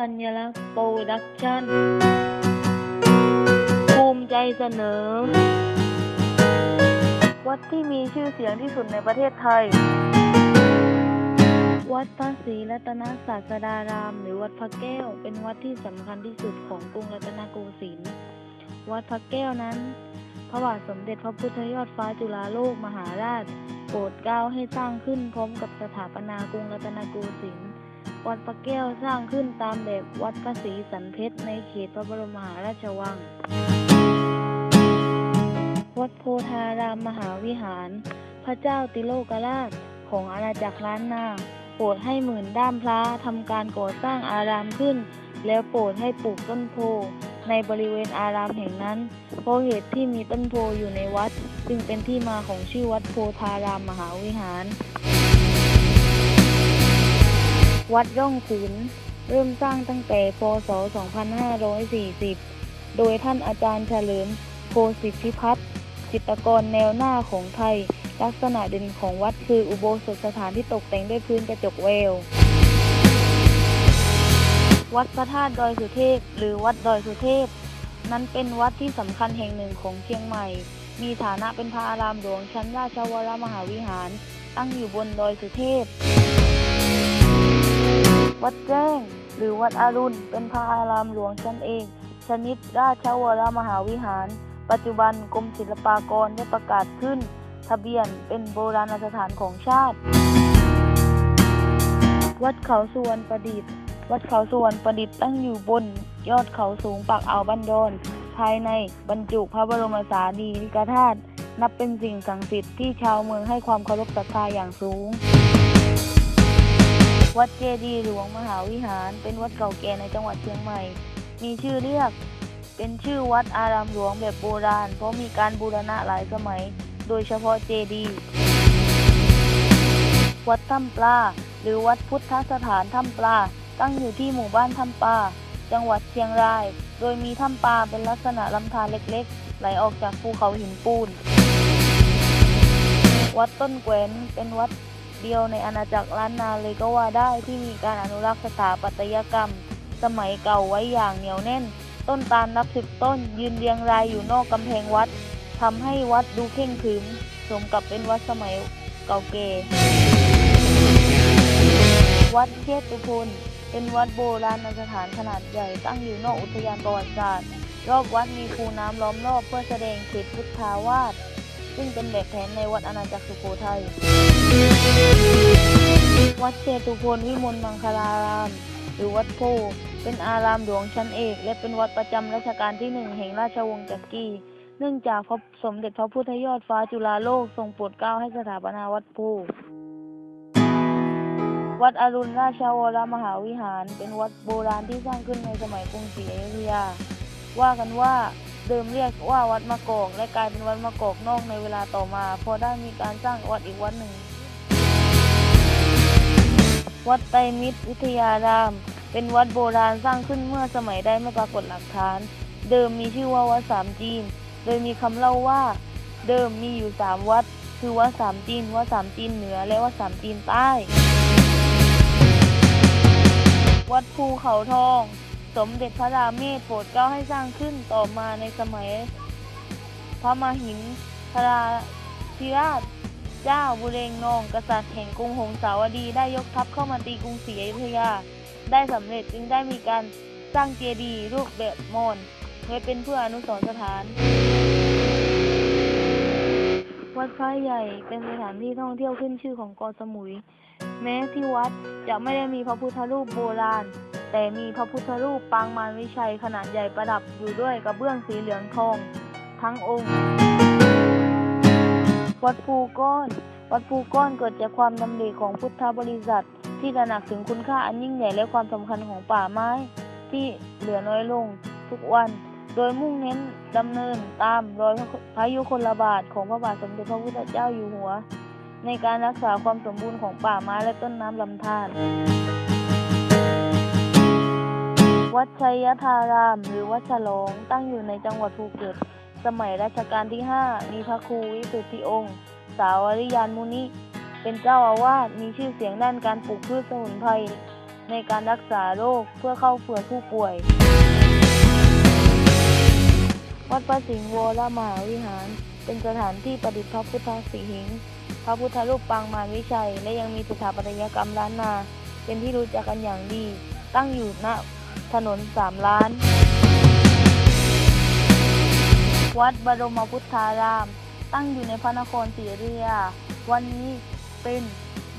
ธัญลักษณ์โปรดักชั่น ภูมิใจเสนอ วัดที่มีชื่อเสียงที่สุดในประเทศไทย วัดพระศรีรัตนศาสดาราม หรือวัดพระแก้ว เป็นวัดที่สำคัญที่สุดของกรุงรัตนโกสินทร์ วัดพระแก้วนั้น พระบาทสมเด็จพระพุทธยอดฟ้าจุฬาโลกมหาราช โปรดเกล้าให้สร้างขึ้นพร้อมกับสถาปนากรุงรัตนโกสินทร์ วัดพระแก้วสร้างขึ้นตามแบบวัดพระศรีสันเพชรในเขตพระบรมมหาราชวัง วัดโพธารามมหาวิหาร พระเจ้าติโลกราชของอาณาจักรล้านนา โปรดให้หมื่นด้ามพระทำการก่อสร้างอารามขึ้น แล้วโปรดให้ปลูกต้นโพในบริเวณอารามแห่งนั้น เพราะเหตุที่มีต้นโพอยู่ในวัด จึงเป็นที่มาของชื่อวัดโพธารามมหาวิหาร วัดร่องขุนเริ่มสร้างตั้งแต่พศ 2540 โดยท่านอาจารย์เฉลิมโพสิทธิพัฒน์จิตรกรแนวหน้าของไทย ลักษณะเด่นของวัดคืออุโบสถสถานที่ตกแต่งด้วยพื้นกระจกเวลวัดพระธาตุดอยสุเทพ หรือวัดดอยสุเทพ นั้นเป็นวัดที่สำคัญแห่งหนึ่งของเชียงใหม่ มีฐานะเป็นพระอารามหลวงชั้นราชวรมหาวิหาร ตั้งอยู่บนดอยสุเทพ วัดแจ้ง หรือวัดอรุณ เป็นพระอารามหลวงชั้นเอกชนิดราชวรมหาวิหาร ปัจจุบันกรมศิลปากรได้ประกาศขึ้น ทะเบียนเป็นโบราณสถานของชาติ วัดเขาสุวรรณประดิษฐ์ วัดเขาสุวรรณประดิษฐ์ตั้งอยู่บน ยอดเขาสูงปากอ่าวบันดอนภายในบรรจุพระบรมสารีริกธาตุนับเป็นสิ่งศักดิ์สิทธิ์ที่ชาวเมืองให้ความเคารพศรัทธาอย่างสูง วัดเจดีย์หลวงมหาวิหาร เป็นวัดเก่าแก่ในจังหวัดเชียงใหม่ มีชื่อเรียก เป็นชื่อวัดอารามหลวงแบบโบราณ เพราะมีการบูรณะหลายสมัย โดยเฉพาะเจดีย์วัดถ้ำปลาหรือวัดพุทธสถานถ้ำปลาตั้งอยู่ที่หมู่บ้านถ้ำปลาจังหวัดเชียงราย โดยมีถ้ำปลาเป็นลักษณะลำธารเล็กๆ ไหลออกจากภูเขาหินปูน วัดต้นแกวนเป็นวัด เดียวในอาณาจักรล้านนาเลยก็ว่าได้ที่มีการอนุรักษ์สถาปัตยกรรม สมัยเก่าไว้อย่างเหนียวแน่น ต้นตาลนับสิบต้น ยืนเรียงรายอยู่นอกกำแพงวัดทำให้วัดดูเข่งขรึมสมกับเป็นวัดสมัยเก่าแก่วัดเชตุพนเป็นวัดโบราณสถานขนาดใหญ่ตั้งอยู่นอกอุทยานประวัติศาสตร์ รอบวัดมีคูน้ำล้อมรอบเพื่อแสดงเขตพุทธาวาส ซึ่งเป็นแบบแผนในวัดอาณาจักรสุโขทัย วัดเชตุพนวิมลมังคลาราม หรือวัดโพ เป็นอารามหลวงชั้นเอก และเป็นวัดประจำรัชกาลที่หนึ่งแห่งราชวงศ์จักรีเนื่องจากพระสมเด็จพระพุทธยอดฟ้าจุฬาโลกทรงโปรดเกล้าให้สถาปนาวัดโพวัดอรุณราชวรมหาวิหาร เป็นวัดโบราณที่สร้างขึ้นในสมัยกรุงศรีอยุธยา ว่ากันว่า เดิมเรียกว่าวัดมะกอก และกลายเป็นวัดมะกอกนอกในเวลาต่อมาพอได้มีการสร้างวัดอีกวัดหนึ่ง วัดไตรมิตรวิทยาราม เป็นวัดโบราณสร้างขึ้นเมื่อสมัยได้ไม่ปรากฏหลักฐาน เดิมมีชื่อว่าวัดสามจีน โดยมีคำเล่าว่า เดิมมีอยู่สามวัด คือวัดสามจีน วัดสามจีนเหนือ และวัดสามจีนใต้ วัดภูเขาทอง สมเด็จพระรามเมธโปรดเกล้าให้สร้างขึ้นต่อมาในสมัย พระมหินทราธิราชเจ้าบุเรงนอง กษัตริย์แห่งกรุงหงสาวดีได้ยกทัพเข้ามาตีกรุงศรีอยุธยา ได้สำเร็จจึงได้มีการสร้างเจดีย์รูปแบบมอญไว้เป็นเพื่ออนุสรณ์สถาน วัดพระใหญ่เป็นสถานที่ท่องเที่ยวขึ้นชื่อของเกาะสมุย แม้ที่วัดจะไม่ได้มีพระพุทธรูปโบราณ แต่มีพระพุทธรูปปางมารวิชัยขนาดใหญ่ประดับอยู่ด้วยกระเบื้องสีเหลืองทอง ทั้งองค์ วัดภูก้อน วัดภูก้อนเกิดจากความดำริของพุทธบริษัท ที่ตระหนักถึงคุณค่าอันยิ่งใหญ่และความสำคัญของป่าไม้ ที่เหลือน้อยลงทุกวัน โดยมุ่งเน้นดำเนินตามรอยพระยุคลบาทของพระบาทสมเด็จพระพุทธเจ้าอยู่หัว ในการรักษาความสมบูรณ์ของป่าไม้และต้นน้ำลำธาร วัดชัยธาราม หรือวัดฉลองตั้งอยู่ในจังหวัดภูเก็ต สมัยรัชกาลที่ 5 มีพระครูวิสุทธิองค์ สาวริยานมุนิ เป็นเจ้าอาวาสมีชื่อเสียงด้านการปลูกพืชสมุนไพรในการรักษาโรคเพื่อเข้าเฝือผู้ป่วย วัดพระสิงห์วรมหาวิหาร เป็นสถานที่ประดิษฐ์พระพุทธสีหิง พระพุทธรูปปางมารวิชัย และยังมีสถาปัตยกรรมล้านนา เป็นที่รู้จักกันอย่างดี ตั้งอยู่ณ ถนนสามล้าน วัดบรมพุทธาราม ตั้งอยู่ในพระนครศรีอยุธยา วันนี้เป็น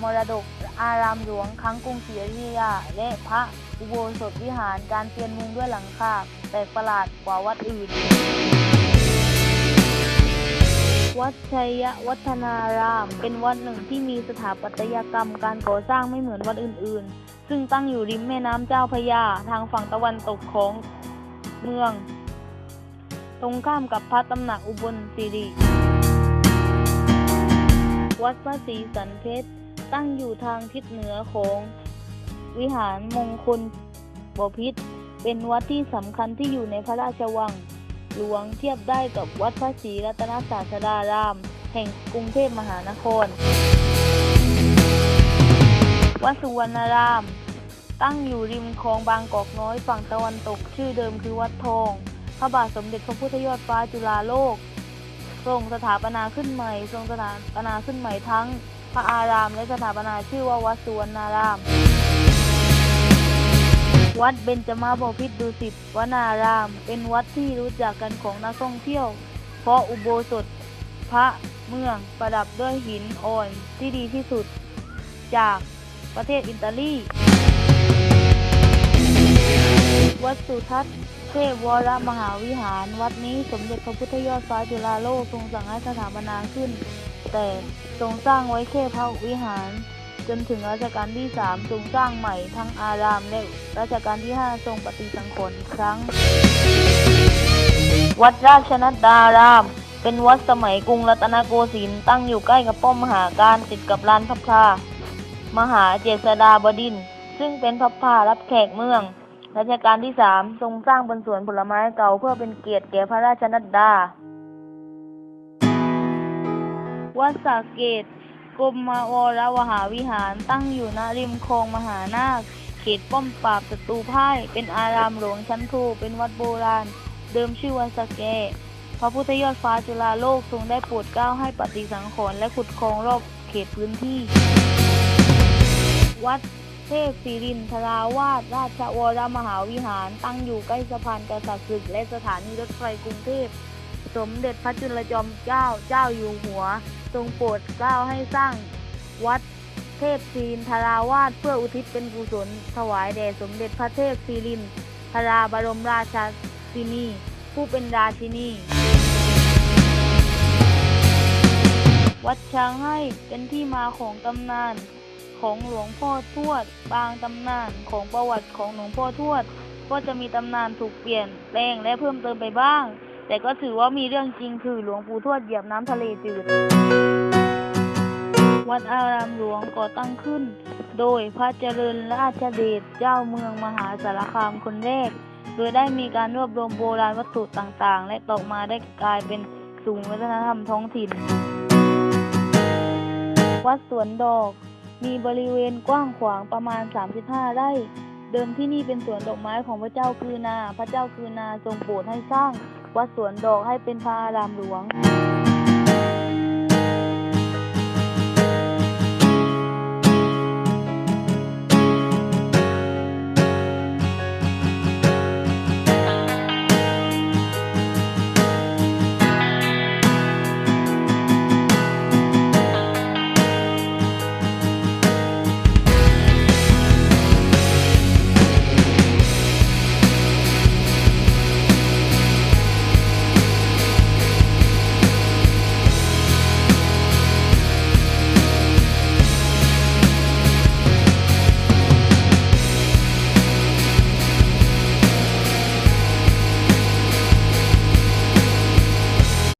มรดกอารามหลวงครั้งกรุงศรีอยุธยา และพระอุโบสถวิหารการเปลี่ยนมุงด้วยหลังคาแปลกประหลาดกว่าวัดอื่น วัดชัยวัฒนาราม เป็นวัดหนึ่งที่มีสถาปัตยกรรมการก่อสร้างไม่เหมือนวัดอื่นๆ ซึ่งตั้งอยู่ริมแม่น้ำเจ้าพระยาทางฝั่งตะวันตกของเมือง ตรงข้ามกับพระตำหนักอุบลสิริ วัดพระศรีสันเพชรตั้งอยู่ทางทิศเหนือของวิหารมงคลบพิตรเป็นวัดที่สำคัญที่อยู่ในพระราชวัง หลวงเทียบได้กับวัดพระศรีรัตนศาสดาราม แห่งกรุงเทพมหานคร วัดสุวรรณราม ตั้งอยู่ริมคลองบางกอกน้อยฝั่งตะวันตกชื่อเดิมคือวัดทอง พระบาทสมเด็จพระพุทธยอดฟ้าจุฬาโลก ทรงสถาปนาขึ้นใหม่ ทรงสถาปนาขึ้นใหม่ทั้งพระอารามและสถาปนาชื่อว่าวัดสุวรรณาราม วัดเบญจมาบพิตรดุสิตวนาราม เป็นวัดที่รู้จักกันของนักท่องเที่ยว เพราะอุโบสถพระเมืองประดับด้วยหินอ่อนที่ดีที่สุด จากประเทศอิตาลี วัดสุทัศน์เทพวรมหาวิหาร วัดนี้สมเด็จพระพุทธยอดฟ้าจุฬาโลกทรงสั่งให้สถาปนาขึ้น แต่ทรงสร้างไว้แค่พระวิหาร จนถึงรัชกาลที่สามทรงสร้างใหม่ทั้งอารามและรัชกาลที่ห้าทรงปฏิสังขรณ์อีกครั้ง วัดราชนัดดาราม เป็นวัดสมัยกรุงรัตนโกสินทร์ตั้งอยู่ใกล้กับป้อมมหาการติดกับลานพับพามหาเจษฎาบดิน ซึ่งเป็นพับพารับแขกเมือง รัชกาลที่สามทรงสร้างบนสวนผลไม้เก่าเพื่อเป็นเกียรติแก่พระราชนัดดาวัดสาเกต กรมวรวหาวิหารตั้งอยู่ณริมคลองมหานาค เขตป้อมปราบศัตรูพ่ายเป็นอารามหลวงชั้นโทเป็นวัดโบราณ เดิมชื่อวัดสแก พระพุทธยอดฟ้าจุฬาโลกทรงได้โปรดเกล้าให้ปฏิสังขรณ์และขุดคลองรอบเขตพื้นที่ วัดเทพศิรินทราวาสราชวรมหาวิหารตั้งอยู่ใกล้สะพานกษัตริย์ศึกและสถานีรถไฟกรุงเทพ สมเด็จพระจุลจอมเกล้าเจ้าอยู่หัว ทรงโปรดเกล้าให้สร้างวัดเทพศิรินทราวาสเพื่ออุทิศเป็นกุศล ถวายแด่สมเด็จพระเทพศิรินทราบรมราชาชินี ผู้เป็นราชินี วัดช้างให้เป็นที่มาของตำนานของหลวงพ่อทวด บางตำนานของประวัติของหลวงพ่อทวด ก็จะมีตำนานถูกเปลี่ยนแปลงและเพิ่มเติมไปบ้าง แต่ก็ถือว่ามีเรื่องจริงคือหลวงปู่ทวดเหยียบน้ำทะเลจืด วัดอารามหลวงก่อตั้งขึ้น โดยพระเจริญราชเดชเจ้าเมืองมหาสารคามคนแรก โดยได้มีการรวบรวมโบราณวัตถุต่างๆ และต่อมาได้กลายเป็นศูนย์วัฒนธรรมท้องถิ่น วัดสวนดอก มีบริเวณกว้างขวางประมาณ 35 ไร่ เดิมที่นี่เป็นสวนดอกไม้ของพระเจ้าคือนา พระเจ้าคือนาทรงโปรดให้สร้าง วัดสวนดอกให้เป็นพระอารามหลวง